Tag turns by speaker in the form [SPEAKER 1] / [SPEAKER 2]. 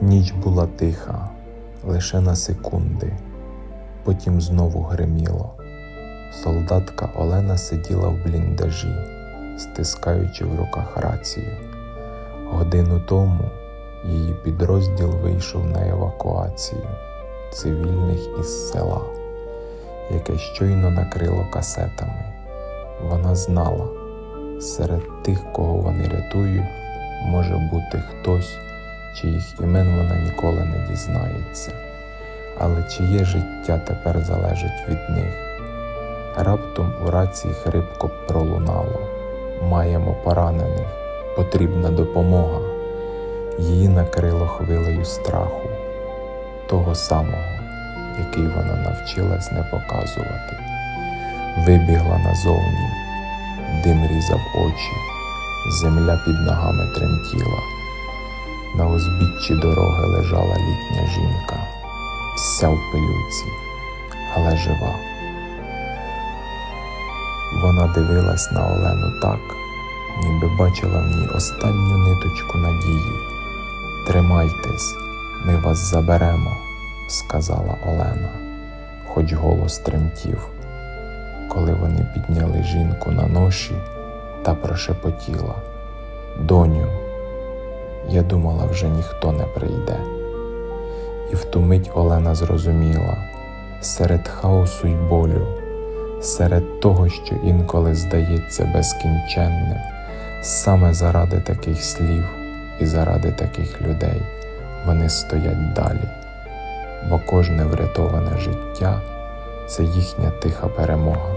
[SPEAKER 1] Ніч була тиха, лише на секунди, потім знову гриміло. Солдатка Олена сиділа в бліндажі, стискаючи в руках рацію. Годину тому її підрозділ вийшов на евакуацію цивільних із села, яке щойно накрило касетами. Вона знала, серед тих, кого вони рятують, може бути хтось, чиїх імен вона ніколи не дізнається, але чиє життя тепер залежить від них. Раптом у рації хрипко пролунало. Маємо поранених, потрібна допомога. Її накрило хвилею страху, того самого, який вона навчилась не показувати. Вибігла назовні, дим різав очі, земля під ногами тремтіла. На узбіччі дороги лежала літня жінка, вся в пилюці, але жива. Вона дивилась на Олену так, ніби бачила в ній останню ниточку надії. Тримайтесь, ми вас заберемо, сказала Олена, хоч голос тремтів. Коли вони підняли жінку на ноші та прошепотіла Доню, я думала, вже ніхто не прийде. І в ту мить Олена зрозуміла серед хаосу й болю серед того, що інколи здається безкінченним, саме заради таких слів і заради таких людей вони стоять далі, бо кожне врятоване життя це їхня тиха перемога.